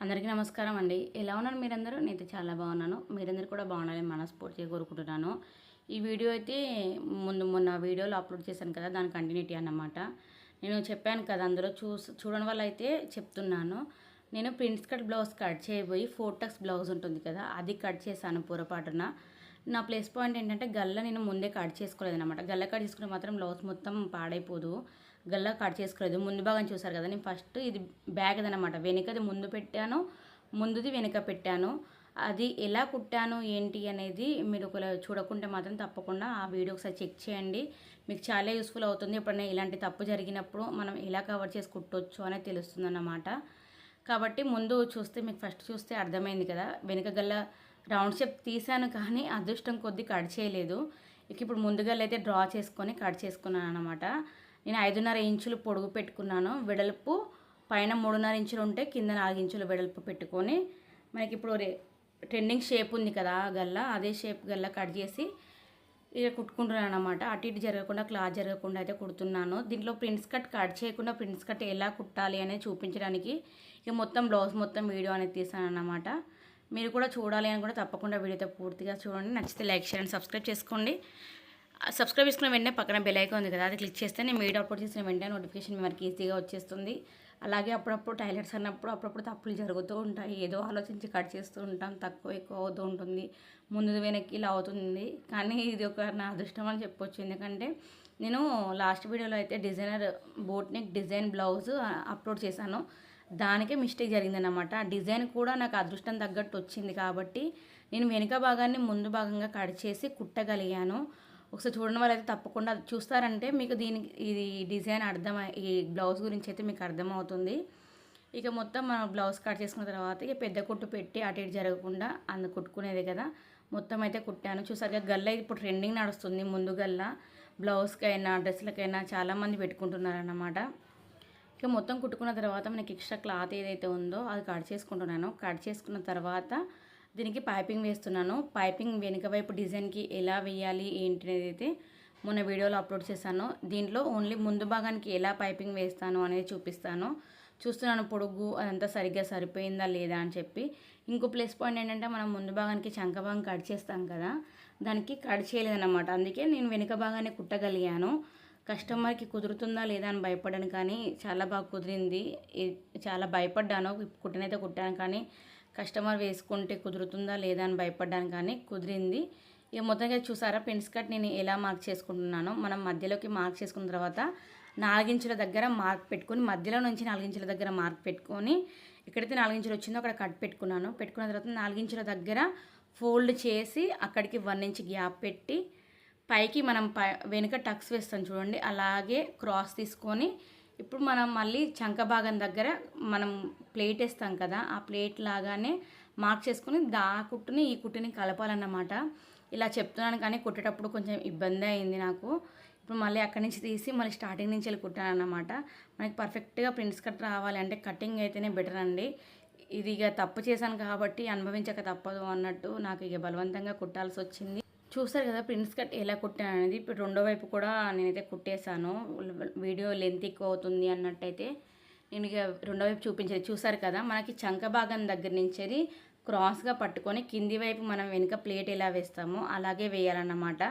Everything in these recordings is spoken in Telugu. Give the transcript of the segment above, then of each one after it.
అందరికీ నమస్కారం అండి. ఎలా ఉన్నారు మీరందరూ? నేనైతే చాలా బాగున్నాను. మీరందరూ కూడా బాగుండాలని మనస్ఫూర్తిగా కోరుకుంటున్నాను. ఈ వీడియో అయితే ముందు మొన్న వీడియోలో అప్లోడ్ చేశాను కదా దాని కంటిన్యూటీ అన్నమాట. నేను చెప్పాను కదా అందులో చూసి చూడడం వల్ల అయితే చెప్తున్నాను. నేను ప్రింట్స్ కట్ బ్లౌజ్ కట్ చేయబోయి ఫోర్ టక్స్ బ్లౌజ్ ఉంటుంది కదా అది కట్ చేశాను పొరపాటున. నా ప్లస్ పాయింట్ ఏంటంటే గల్ల నేను ముందే కట్ చేసుకోలేదు అనమాట గల్ల కట్ చేసుకుంటే మాత్రం బ్లౌజ్ మొత్తం పాడైపోదు. గల్ల కట్ చేసుకోలేదు. ముందు భాగం చూసారు కదా నేను ఫస్ట్ ఇది బ్యాగ్ అనమాట వెనుకది ముందు పెట్టాను ముందుది వెనుక పెట్టాను. అది ఎలా కుట్టాను ఏంటి అనేది మీరు ఒకవేళ చూడకుంటే మాత్రం తప్పకుండా ఆ వీడియో ఒకసారి చెక్ చేయండి. మీకు చాలా యూస్ఫుల్ అవుతుంది ఎప్పుడైనా ఇలాంటి తప్పు జరిగినప్పుడు మనం ఎలా కవర్ చేసి కుట్టొచ్చు అనేది తెలుస్తుంది కాబట్టి ముందు చూస్తే మీకు ఫస్ట్ చూస్తే అర్థమైంది కదా వెనుక గల్ల రౌండ్ షేప్ తీసాను కానీ అదృష్టం కొద్దీ కట్ చేయలేదు. ఇక ఇప్పుడు ముందుగా అయితే డ్రా చేసుకొని కట్ చేసుకున్నాను అనమాట నేను ఐదున్నర ఇంచులు పొడుగు పెట్టుకున్నాను. వెడల్పు పైన మూడున్నర ఇంచులు ఉంటే కింద నాలుగు ఇంచులు వెడల్పు పెట్టుకొని మనకి ఇప్పుడు ట్రెండింగ్ షేప్ ఉంది కదా గల్లా గల్ల అదే షేప్ గల్ల కట్ చేసి ఇక కుట్టుకుంటున్నాను అనమాట అటు ఇటు జరగకుండా క్లాత్ జరగకుండా అయితే కుడుతున్నాను. దీంట్లో ప్రింట్స్ కట్ కట్ చేయకుండా ప్రింట్స్ కట్ ఎలా కుట్టాలి అనేది చూపించడానికి ఇక మొత్తం బ్లౌజ్ మొత్తం వీడియో అనేది తీసాను అనమాట మీరు కూడా చూడాలి అని కూడా తప్పకుండా వీడియోతో పూర్తిగా చూడండి. నచ్చితే లైక్ చేయండి సబ్స్క్రైబ్ చేసుకోండి. సబ్స్క్రైబ్ చేసుకున్న వెంటనే పక్కన బెల్ ఐకాన్ ఉంది కదా అది క్లిక్ చేస్తే నేను వీడియో అప్లోడ్ చేసిన వెంటనే నోటిఫికేషన్ మనకి ఈజీగా వచ్చేస్తుంది. అలాగే అప్పుడప్పుడు టైలర్స్ అన్నప్పుడు అప్పుడప్పుడు తప్పులు జరుగుతూ ఉంటాయి. ఏదో ఆలోచించి కట్ చేస్తూ ఉంటాం తక్కువ ఎక్కువ అవుతూ ఉంటుంది. ముందు వెనక్కి ఇలా అవుతుంది. కానీ ఇది ఒక నా అదృష్టం అని చెప్పొచ్చు. ఎందుకంటే నేను లాస్ట్ వీడియోలో అయితే designer boat neck design blouse upload చేశాను. దానికే మిస్టేక్ జరిగిందన్నమాట. ఆ డిజైన్ కూడా నాకు అదృష్టం తగ్గట్టు వచ్చింది కాబట్టి నేను వెనుక భాగాన్ని ముందు భాగంగా కట్ చేసి కుట్టగలిగాను. ఒకసారి చూడడం వల్ల అయితే తప్పకుండా చూస్తారంటే మీకు దీనికి ఇది డిజైన్ అర్థం ఈ బ్లౌజ్ గురించి అయితే మీకు అర్థమవుతుంది. ఇక మొత్తం మనం బ్లౌజ్ కట్ చేసుకున్న తర్వాత ఇక పెద్ద కుట్టు పెట్టి అటు ఇటు జరగకుండా అందు కుట్టుకునేది కదా. మొత్తం అయితే కుట్టాను. చూసారుగా గల్ల ఇప్పుడు ట్రెండింగ్ నడుస్తుంది ముందు గల్ల. బ్లౌజ్కైనా డ్రెస్లకైనా చాలామంది పెట్టుకుంటున్నారు అన్నమాట ఇక మొత్తం కుట్టుకున్న తర్వాత మనకి ఎక్స్ట్రా క్లాత్ ఏదైతే ఉందో అది కట్ చేసుకుంటున్నాను. కట్ చేసుకున్న తర్వాత దీనికి పైపింగ్ వేస్తున్నాను. పైపింగ్ వెనుక వైపు డిజైన్కి ఎలా వేయాలి ఏంటి అనేది అయితే మొన్న వీడియోలో అప్లోడ్ చేశాను. దీంట్లో ఓన్లీ ముందు భాగానికి ఎలా పైపింగ్ వేస్తాను అనేది చూపిస్తాను. చూస్తున్నాను పొడుగు అదంతా సరిగ్గా సరిపోయిందా లేదా అని చెప్పి. ఇంకో ప్లస్ పాయింట్ ఏంటంటే మనం ముందు భాగానికి చంక భాగం కట్ చేస్తాం కదా దానికి కట్ చేయలేదన్నమాట. అందుకే నేను వెనుక భాగాన్ని కుట్టగలిగాను. కస్టమర్కి కుదురుతుందా లేదా అని భయపడ్డాను కానీ చాలా బాగా కుదిరింది. చాలా భయపడ్డాను. కుట్టనైతే కుట్టాను కానీ కస్టమర్ వేసుకుంటే కుదురుతుందా లేదా అని భయపడ్డాను కానీ కుదిరింది. ఇక మొత్తంగా చూసారా? పెన్స్ కట్ నేను ఎలా మార్క్ చేసుకుంటున్నానో. మనం మధ్యలోకి మార్క్ చేసుకున్న తర్వాత నాలుగించుల దగ్గర మార్క్ పెట్టుకొని మధ్యలో నుంచి నాలుగించుల దగ్గర మార్క్ పెట్టుకొని ఎక్కడైతే నాలుగించులు వచ్చిందో అక్కడ కట్ పెట్టుకున్నాను. పెట్టుకున్న తర్వాత నాలుగించుల దగ్గర ఫోల్డ్ చేసి అక్కడికి వన్ ఇంచ్ గ్యాప్ పెట్టి పైకి మనం పై వెనుక టక్స్ వేస్తాం చూడండి. అలాగే క్రాస్ తీసుకొని ఇప్పుడు మనం మళ్ళీ చంక భాగం దగ్గర మనం ప్లేట్ వేస్తాం కదా ఆ ప్లేట్ లాగానే మార్క్ చేసుకుని దా కుట్టుని ఈ కుట్టుని కలపాలన్నమాట. ఇలా చెప్తున్నాను కానీ కుట్టేటప్పుడు కొంచెం ఇబ్బంది అయింది నాకు. ఇప్పుడు మళ్ళీ అక్కడి నుంచి తీసి మళ్ళీ స్టార్టింగ్ నుంచి వెళ్ళి కుట్టాను అన్నమాట మనకి పర్ఫెక్ట్గా ప్రింట్స్ కట్ రావాలి అంటే కటింగ్ అయితేనే బెటర్ అండి. ఇది ఇక తప్పు చేశాను కాబట్టి అనుభవించక తప్పదు అన్నట్టు నాకు ఇక బలవంతంగా కుట్టాల్సి వచ్చింది. చూస్తారు కదా ప్రింట్స్ కట్ ఎలా కుట్టాను అనేది. ఇప్పుడు రెండో వైపు కూడా నేనైతే కుట్టేశాను. వీడియో లెంత్ ఎక్కువ అవుతుంది అన్నట్టయితే నేను ఇక రెండో వైపు చూపించేది. చూసారు కదా మనకి చంక భాగం దగ్గర నుంచి క్రాస్గా పట్టుకొని కింది వైపు మనం వెనుక ప్లేట్ ఎలా వేస్తామో అలాగే వేయాలన్నమాట.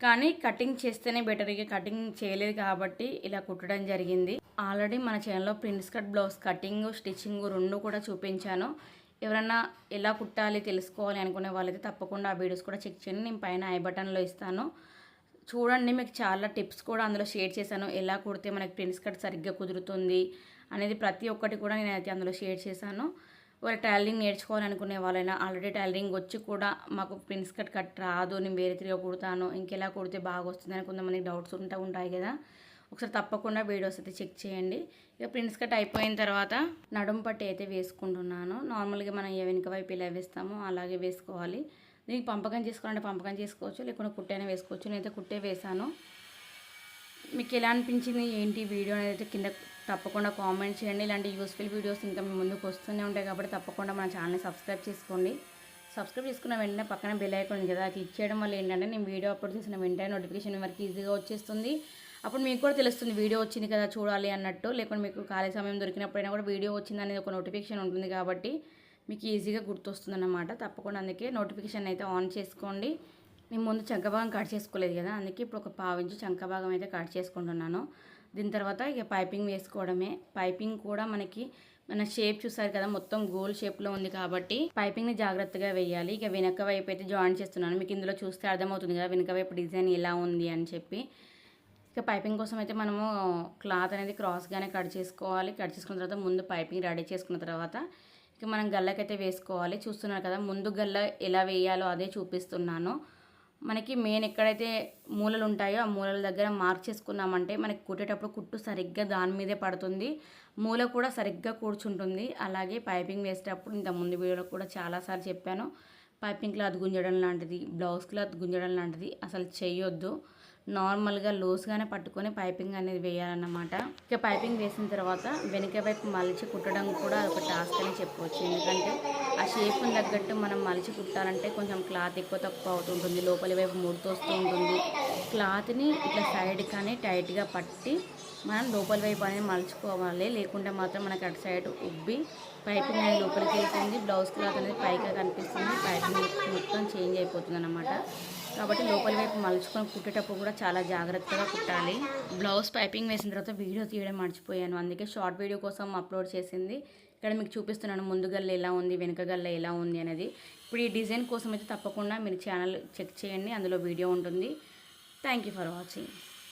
కానీ కటింగ్ చేస్తేనే బెటర్. ఇక కటింగ్ చేయలేదు కాబట్టి ఇలా కుట్టడం జరిగింది. ఆల్రెడీ మన ఛానల్లో prints cut blouse cutting stitching రెండు కూడా చూపించాను. ఎవరన్నా ఎలా కుట్టాలి తెలుసుకోవాలి అనుకునే వాళ్ళైతే తప్పకుండా ఆ వీడియోస్ కూడా చెక్ చేయండి. నేను పైన ఐ బటన్లో ఇస్తాను. చూడండి మీకు చాలా టిప్స్ కూడా అందులో షేర్ చేశాను. ఎలా కుడితే మనకి ప్రింట్స్ కట్ సరిగ్గా కుదురుతుంది అనేది ప్రతి ఒక్కటి కూడా నేను అయితే అందులో షేర్ చేశాను. వాళ్ళు టైలరింగ్ నేర్చుకోవాలనుకునే వాళ్ళైనా ఆల్రెడీ టైలరింగ్ వచ్చి కూడా మాకు ప్రిన్స్ కట్ కట్ రాదు నేను వేరే తిరిగి కుడతాను ఇంకెలా కుడితే బాగా వస్తుంది అని కొంతమంది డౌట్స్ ఉంటూ ఉంటాయి కదా. ఒకసారి తప్పకుండా వీడియోస్ అయితే చెక్ చేయండి. ఇక ప్రింట్స్ కట్ అయిపోయిన తర్వాత నడుము పట్టి అయితే వేసుకుంటున్నాను. నార్మల్గా మనం ఏ వెనుక వైపు ఇలా వేస్తామో అలాగే వేసుకోవాలి. దీనికి పంపకం చేసుకోవాలంటే పంపకం చేసుకోవచ్చు లేకుంటే కుట్టైనా వేసుకోవచ్చు. నేనైతే కుట్టే వేసాను మీకు ఎలా అనిపించింది ఏంటి వీడియో అనేది అయితే కింద తప్పకుండా కామెంట్ చేయండి. ఇలాంటి యూస్ఫుల్ వీడియోస్ ఇంకా మీ ముందుకు వస్తూనే ఉంటాయి కాబట్టి తప్పకుండా మన ఛానల్ని సబ్స్క్రైబ్ చేసుకోండి. సబ్స్క్రైబ్ చేసుకున్న వెంటనే పక్కన బెల్ ఐకాన్ కదా అది ఇచ్చేయడం వల్ల ఏంటంటే నేను వీడియో అప్లోడ్ చేసిన వెంటనే నోటిఫికేషన్ వరకు ఈజీగా వచ్చేస్తుంది. అప్పుడు మీకు కూడా తెలుస్తుంది వీడియో వచ్చింది కదా చూడాలి అన్నట్టు. లేకుంటే మీకు ఖాళీ సమయం దొరికినప్పుడైనా కూడా వీడియో వచ్చింది అనేది ఒక నోటిఫికేషన్ ఉంటుంది కాబట్టి మీకు ఈజీగా గుర్తొస్తుంది అన్నమాట తప్పకుండా అందుకే నోటిఫికేషన్ అయితే ఆన్ చేసుకోండి. నేను ముందు చంకభాగం కట్ చేసుకోలేదు కదా అందుకే ఇప్పుడు ఒక పావించి చంకభాగం అయితే కట్ చేసుకుంటున్నాను. దీని తర్వాత ఇక పైపింగ్ వేసుకోవడమే. పైపింగ్ కూడా మనకి మన షేప్ చూసారు కదా మొత్తం గోల్ షేప్లో ఉంది కాబట్టి పైపింగ్ని జాగ్రత్తగా వేయాలి. ఇక వెనక వైపు అయితే జాయిన్ చేస్తున్నాను. మీకు ఇందులో చూస్తే అర్థమవుతుంది కదా వెనక వైపు డిజైన్ ఎలా ఉంది అని చెప్పి. ఇక పైపింగ్ కోసం అయితే మనము క్లాత్ అనేది క్రాస్గానే కట్ చేసుకోవాలి. కట్ చేసుకున్న తర్వాత ముందు పైపింగ్ రెడీ చేసుకున్న తర్వాత ఇక మనం గల్లకైతే వేసుకోవాలి. చూస్తున్నారు కదా ముందు గల్ల ఎలా వేయాలో అదే చూపిస్తున్నాను. మనకి మెయిన్ ఎక్కడైతే మూలలు ఉంటాయో ఆ మూలల దగ్గర మార్క్ చేసుకున్నామంటే మనకి కుట్టేటప్పుడు కుట్టు సరిగ్గా దాని మీదే పడుతుంది. మూల కూడా సరిగ్గా కూర్చుంటుంది. అలాగే పైపింగ్ వేసేటప్పుడు ఇంత ముందు వీడియోలో కూడా చాలాసార్లు చెప్పాను. పైపింగ్ క్లాత్ గుంజడం లాంటిది బ్లౌజ్ క్లాత్ గుంజడం లాంటిది అసలు చేయొద్దు నార్మల్గా లూస్గానే పట్టుకొని పైపింగ్ అనేది వేయాలన్నమాట. ఇక పైపింగ్ వేసిన తర్వాత వెనుక వైపు మలిచి కుట్టడం కూడా ఒక టాస్క్ అని చెప్పవచ్చు ఎందుకంటే ఆ షేప్ని తగ్గట్టు మనం మలిచి కుట్టాలంటే కొంచెం క్లాత్ ఎక్కువ తక్కువ అవుతుంటుంది. లోపలి వైపు ముడుతొస్తూ ఉంటుంది. క్లాత్ని ఇట్లా సైడ్ కానీ టైట్గా పట్టి మనం లోపలి వైపు అనేది మలుచుకోవాలి. లేకుంటే మాత్రం మనకి అటు సైడ్ ఉబ్బి పైపింగ్ అనేది లోపలికి వెళ్తుంది. బ్లౌజ్ క్లాత్ అనేది పైగా కనిపిస్తుంది. పైపింగ్ మొత్తం చేంజ్ అయిపోతుంది అనమాట కాబట్టి లోపలి వైపు మలుచుకొని కుట్టేటప్పుడు కూడా చాలా జాగ్రత్తగా కుట్టాలి. బ్లౌజ్ పైపింగ్ వేసిన తర్వాత వీడియో తీయడం మర్చిపోయాను. అందుకే షార్ట్ వీడియో కోసం అప్లోడ్ చేసింది. ఇక్కడ మీకు చూపిస్తున్నాను ముందు గల్ల ఎలా ఉంది వెనుక గల్ల ఎలా ఉంది అనేది. ఇప్పుడు ఈ డిజైన్ కోసం అయితే తప్పకుండా మీరు ఛానల్ చెక్ చేయండి. అందులో వీడియో ఉంటుంది. Thank you for watching